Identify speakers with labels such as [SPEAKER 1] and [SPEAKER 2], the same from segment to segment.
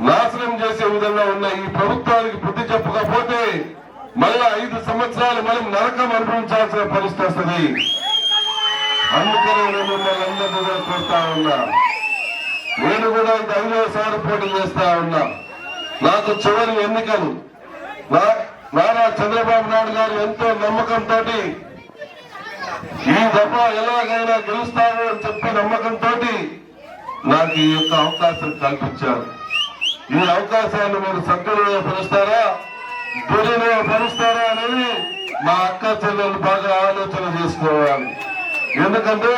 [SPEAKER 1] నాశనం చేసే విధంగా ఉన్న ఈ ప్రభుత్వానికి బుద్ధి చెప్పకపోతే మళ్ళా ఐదు సంవత్సరాలు మనం నరకం అనుభవించాల్సిన పరిస్థితి వస్తుంది. అందుకనే నేను మిమ్మల్ని అందరినీ కూడా కోరుతా ఉన్నా. నేను కూడా ఇది పోటీ చేస్తా ఉన్నా. నాకు చివరి ఎన్నికలు. నారా చంద్రబాబు నాయుడు గారు ఎంతో నమ్మకంతో ఈ దఫ ఎలాగైనా గెలుస్తాను అని చెప్పి నమ్మకంతో నాకు ఈ యొక్క అవకాశం కల్పించారు. ఈ అవకాశాన్ని మీరు సద్వినియోగపరుస్తారా దుర్వినియోగపరుస్తారా అనేది మా అక్క చెల్లెలు బాగా ఆలోచన చేసుకోవాలి. ఎందుకంటే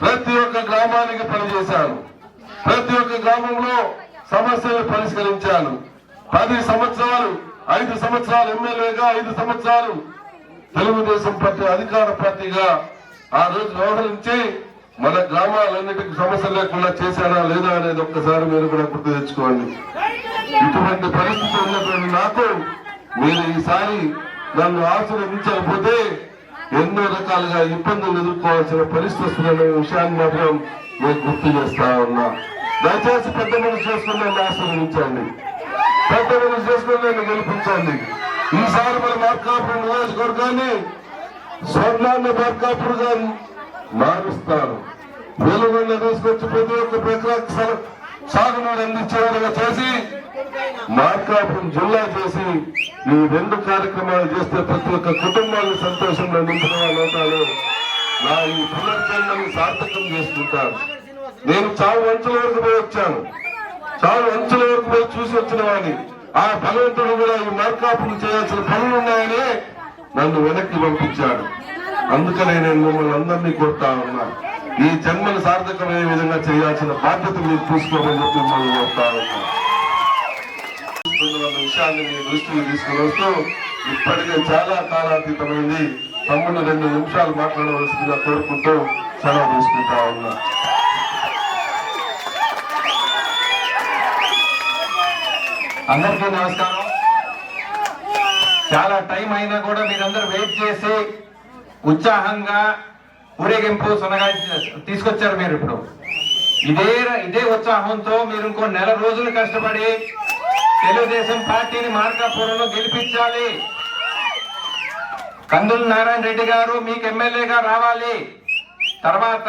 [SPEAKER 1] ప్రతి ఒక్క గ్రామానికి పనిచేశాను ప్రతి ఒక్క గ్రామంలో సమస్యలు పరిష్కరించాను పది సంవత్సరాలు ఐదు సంవత్సరాలు ఎమ్మెల్యేగా ఐదు సంవత్సరాలు తెలుగుదేశం పార్టీ అధికార పార్టీగా ఆ రోజు వ్యవహరించి మన గ్రామాలన్నిటికి సమస్య లేకుండా చేశానా లేదా అనేది ఒక్కసారి మీరు కూడా గుర్తు తెచ్చుకోండి. ఇటువంటి పరిస్థితి ఉన్నటువంటి నాకు మీరు ఈసారి నన్ను ఆశీర్వదించకపోతే ఎన్నో రకాలుగా ఇబ్బందులు ఎదుర్కోవాల్సిన పరిస్థితి వస్తుందనే విషయాన్ని మాత్రం నేను గుర్తు చేస్తా ఉన్నా. దయచేసి పెద్ద మనసు చేసుకుని నన్ను ఆశీర్వదించండి. పెద్ద మనసు చేసుకుని నన్ను గెలిపించండి. ఈసారి మన మార్కాపురం నియోజకవర్గాన్ని స్వర్ణాన్ని మార్కాపురుగా మారుస్తాను వెలుగున్న తీసుకొచ్చి ప్రతి ఒక్క ఎకరాకు సాగునీరు అందించే చేసి మార్కాపురం జిల్లా చేసి ఈ రెండు కార్యక్రమాలు చేస్తే ప్రతి ఒక్క కుటుంబాన్ని సంతోషంలో నింపిన వాళ్ళు నా ఈ పునర్జన్మని సార్థకం చేసుకుంటాను నేను చావు అంచుల వరకు పోయి వచ్చాను. చావు అంచుల వరకు పోయి చూసి వచ్చిన వాడిని. ఆ భగవంతుడు కూడా ఈ మార్కాపులు చేయాల్సిన పనులు ఉన్నాయని నన్ను వెనక్కి పంపించాడు. అందుకనే నేను మిమ్మల్ని అందరినీ కోరుతా ఉన్నా. ఈ జన్మను సార్థకమైన విధంగా చేయాల్సిన బాధ్యత మీరు చూసుకోమని చెప్పి మిమ్మల్ని కోరుతా ఉన్నా. విషయాన్ని మీ దృష్టికి తీసుకుని వస్తూ ఇప్పటికే చాలా కాలాతీతమైంది. తమ్ముడు రెండు నిమిషాలు మాట్లాడవలసిందిగా కోరుకుంటూ సెలవు తీసుకుంటా ఉన్నా.
[SPEAKER 2] అందరికీ నమస్కారం. చాలా టైం అయినా కూడా మీరందరూ వెయిట్ చేసి ఉత్సాహంగా ఊరేగింపు సునగా తీసుకొచ్చారు మీరు ఇప్పుడు. ఇదే ఇదే ఉత్సాహంతో మీరు ఇంకో నెల రోజులు కష్టపడి తెలుగుదేశం పార్టీని మార్కాపురంలో గెలిపించాలి. కందుల నారాయణ రెడ్డి గారు మీకు ఎమ్మెల్యేగా రావాలి. తర్వాత